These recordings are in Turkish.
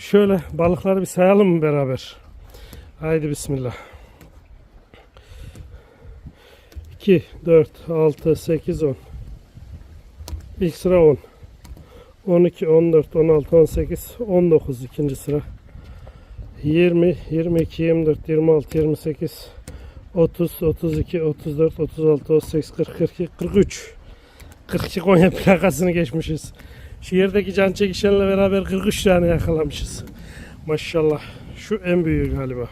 şöyle balıkları bir sayalım mı beraber? Haydi bismillah. 2, 4, 6, 8, 10. İlk sıra 10. 12, 14, 16, 18, 19 ikinci sıra. 20, 22, 24, 26, 28, 30, 32, 34, 36, 38, 40, 42, 43. 42 Konya plakasını geçmişiz. Şehirdeki can çekişenle beraber 43 tane yakalamışız. Maşallah. Şu en büyüğü galiba.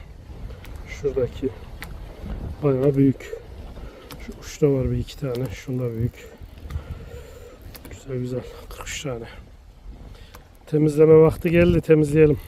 Şuradaki. Bayağı büyük. Şu uçta var bir iki tane. Şunda büyük. Güzel güzel. 43 tane. Temizleme vakti geldi. Temizleyelim.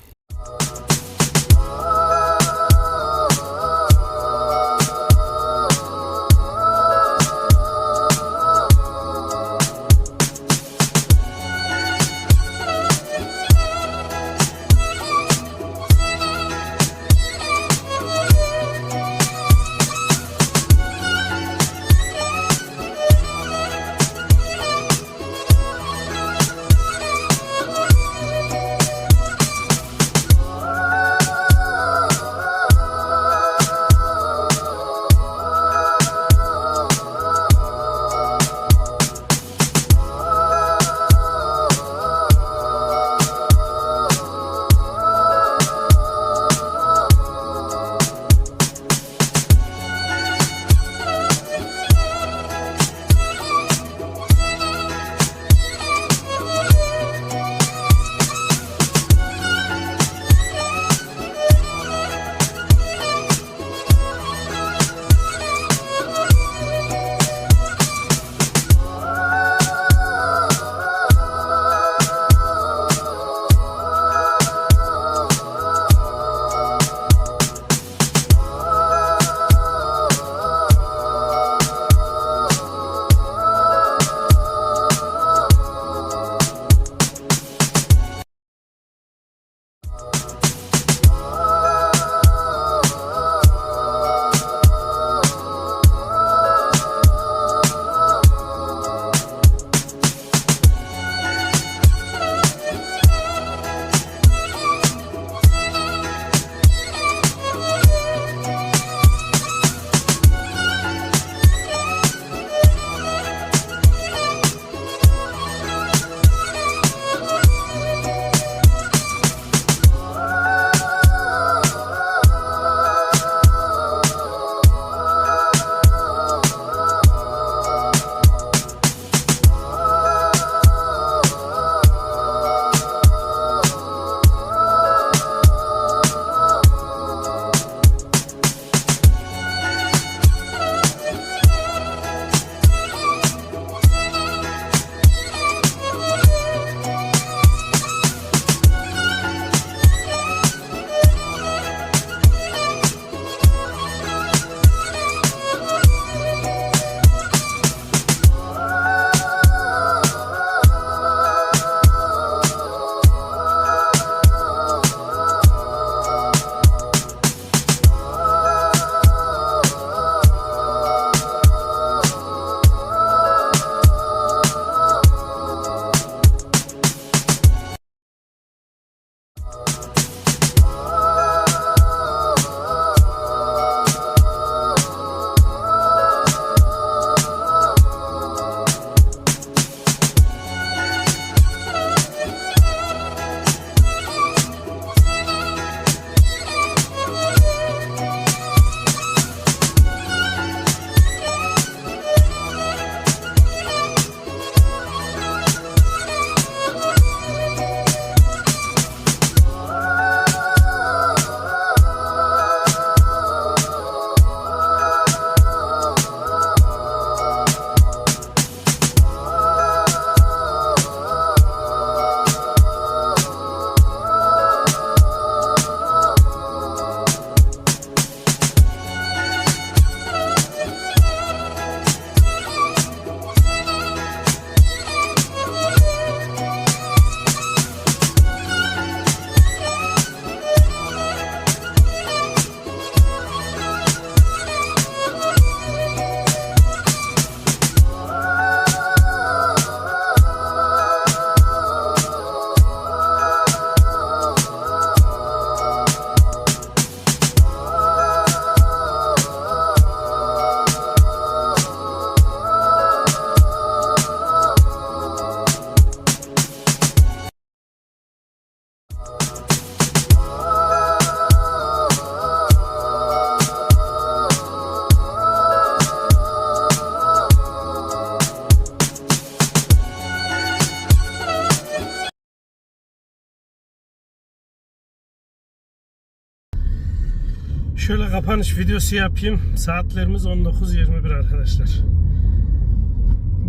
Şöyle kapanış videosu yapayım. Saatlerimiz 19.21 arkadaşlar.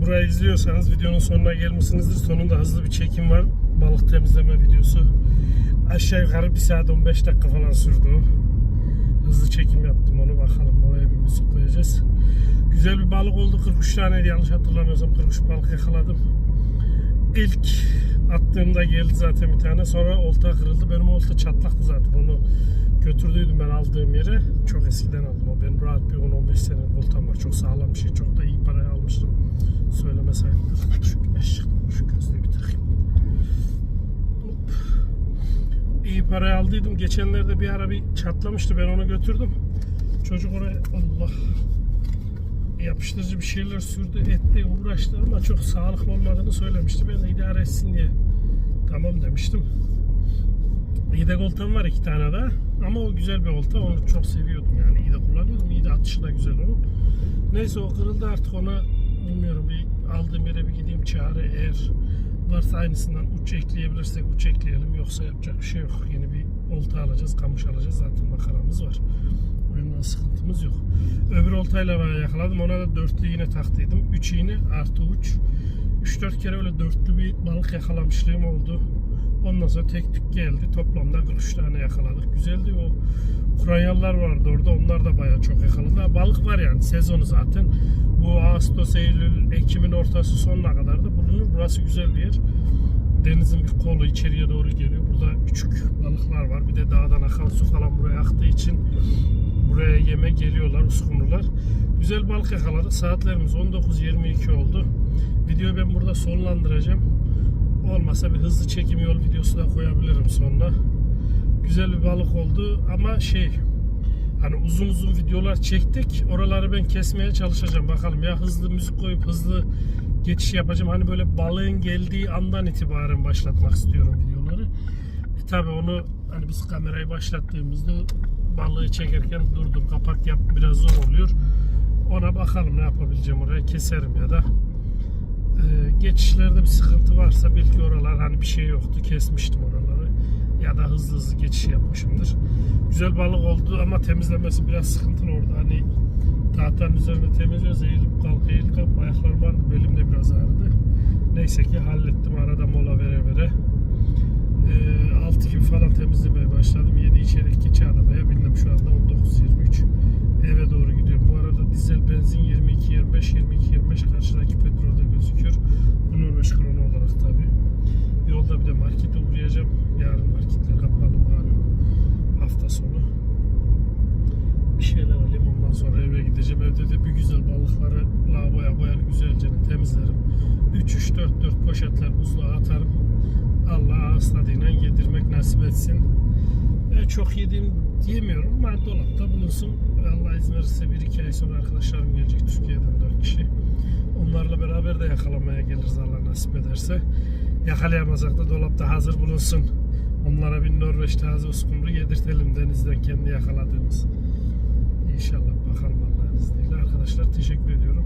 Burayı izliyorsanız videonun sonuna gelmişsinizdir. Sonunda hızlı bir çekim var. Balık temizleme videosu. Aşağı yukarı 1 saat 15 dakika falan sürdü. Hızlı çekim yaptım onu bakalım. Oraya bir müzik koyacağız. Güzel bir balık oldu. 43 taneydi yanlış hatırlamıyorsam 43 balık yakaladım. İlk attığımda geldi zaten bir tane. Sonra olta kırıldı. Benim olta çatlaktı zaten. Onu götürdüydüm ben aldığım yere. Çok eskiden aldım. O benim rahat bir 10-15 senelik oltam var. Çok sağlam bir şey. Çok da iyi paraya almıştım. Söyleme sayılır. Şu güneş. Şu gözlüğü bir takayım. Hop. İyi paraya aldıydım. Geçenlerde bir ara bir çatlamıştı. Ben onu götürdüm. Çocuk oraya Allah yapıştırıcı bir şeyler sürdü, etti, uğraştı ama çok sağlıklı olmadığını söylemişti. Ben de idare etsin diye tamam demiştim. Yedek oltam var iki tane daha ama o güzel bir olta. Onu çok seviyordum yani. İyi de kullanıyordum. İyi de atışı da güzel onun. Neyse o kırıldı artık ona bilmiyorum bir aldığım yere bir gideyim çare eğer varsa aynısından uç ekleyebilirsek uç ekleyelim. Yoksa yapacak bir şey yok. Yeni bir olta alacağız, kamış alacağız. Zaten makaramız var. O yüzden sıkıntımız yok. Öbür oltayla ben yakaladım. Ona da dörtlü iğne taktıydım. Üç iğne artı uç. 3-4 kere öyle dörtlü bir balık yakalamışlığım oldu. Ondan sonra tek tük geldi. Toplamda 43 tane yakaladık. Güzeldi o. Kuranyallar vardı orada. Onlar da bayağı çok yakaladı. Ha, Balık var yani sezonu zaten. Bu Ağustos, Eylül, Ekim'in ortası sonuna kadar da bulunur. Burası güzel bir yer. Denizin bir kolu içeriye doğru geliyor. Burada küçük balıklar var. Bir de dağdan akan su falan buraya aktığı için buraya yeme geliyorlar uskumrular. Güzel balık yakaladık. Saatlerimiz 19.22 oldu. Videoyu ben burada sonlandıracağım. Olmasa bir hızlı çekim yol videosu da koyabilirim sonra. Güzel bir balık oldu ama şey hani uzun uzun videolar çektik. Oraları ben kesmeye çalışacağım. Bakalım ya hızlı müzik koyup hızlı geçiş yapacağım. Hani böyle balığın geldiği andan itibaren başlatmak istiyorum videoları. E tabi onu hani biz kamerayı başlattığımızda balığı çekerken durdum kapak yap biraz zor oluyor. Ona bakalım ne yapabileceğim oraya keserim ya da Ee, geçişlerde bir sıkıntı varsa belki oralar hani bir şey yoktu kesmiştim oraları ya da hızlı hızlı geçiş yapmışımdır. Güzel balık oldu ama temizlemesi biraz sıkıntılı orada hani tahtanın üzerinde temizliyoruz eğilip kalk eğilip kalk ayaklarım vardı belim de biraz ağrıdı. Neyse ki hallettim arada mola vere vere. Ee, 6 gibi falan temizlemeye başladım. 7 çeyrek geçe arabaya bindim şu anda 19.23 eve doğru gidiyorum. Bu arada dizel benzin 22.25 22.25 karşıdaki petrolde gözüküyor. Bu Norveç kronu olarak tabi. Yolda bir de markete uğrayacağım. Yarın marketler kapalı malum hafta sonu. Bir şeyler alayım ondan sonra eve gideceğim. Evde de bir güzel balıkları lavaboya koyar güzelce temizlerim. 3-3-4-4 poşetler buzluğa atarım. Allah ağız tadıyla yedirmek nasip etsin. E, çok yediğim diyemiyorum ama dolapta bulunsun. Allah izin verirse 1-2 ay sonra arkadaşlarım gelecek Türkiye'den 4 kişi. Onlarla beraber de yakalamaya geliriz Allah nasip ederse. Yakalayamazsak da dolapta hazır bulunsun. Onlara bir Norveç taze uskumru yedirtelim denizden kendi yakaladığımız. İnşallah bakalım Allah'ın izniyle. Arkadaşlar teşekkür ediyorum.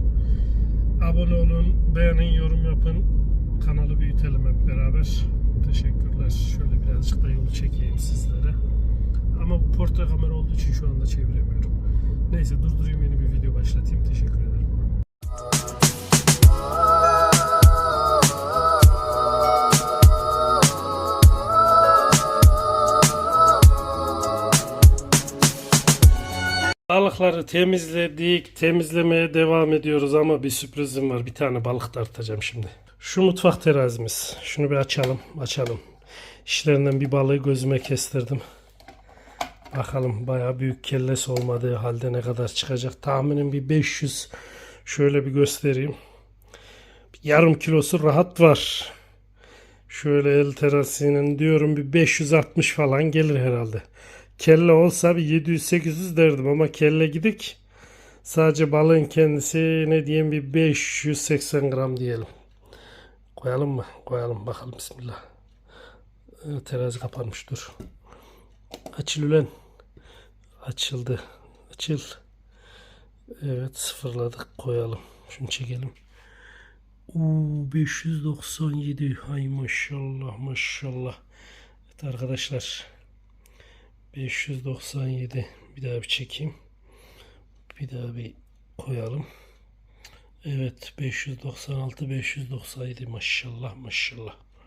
Abone olun, beğenin, yorum yapın. Kanalı büyütelim hep beraber. Teşekkürler. Şöyle birazcık da yolu çekeyim sizlere. Ama bu portre kamera olduğu için şu anda çeviremiyorum. Neyse durdurayım yeni bir video başlatayım. Teşekkür ederim. Balıkları temizledik. Temizlemeye devam ediyoruz ama bir sürprizim var. Bir tane balık tartacağım şimdi. Şu mutfak terazimiz. Şunu bir açalım. Açalım. İşlerinden bir balığı gözüme kestirdim. Bakalım bayağı büyük kellesi olmadığı halde ne kadar çıkacak. Tahminim bir 500. Şöyle bir göstereyim. Yarım kilosu rahat var. Şöyle el terasının diyorum bir 560 falan gelir herhalde. Kelle olsa bir 700-800 derdim ama kelle gidik. Sadece balığın kendisi ne diyeyim bir 580 gram diyelim. Koyalım mı? Koyalım bakalım bismillah. Ee, Terazi kapanmış dur. Açıl ulan. Açıldı. Açıl. Evet sıfırladık koyalım. Şunu çekelim. Uuu 597. Hay maşallah maşallah. Evet arkadaşlar. 597 Bir daha bir çekeyim. Bir daha bir koyalım. Evet 596 597 maşallah maşallah.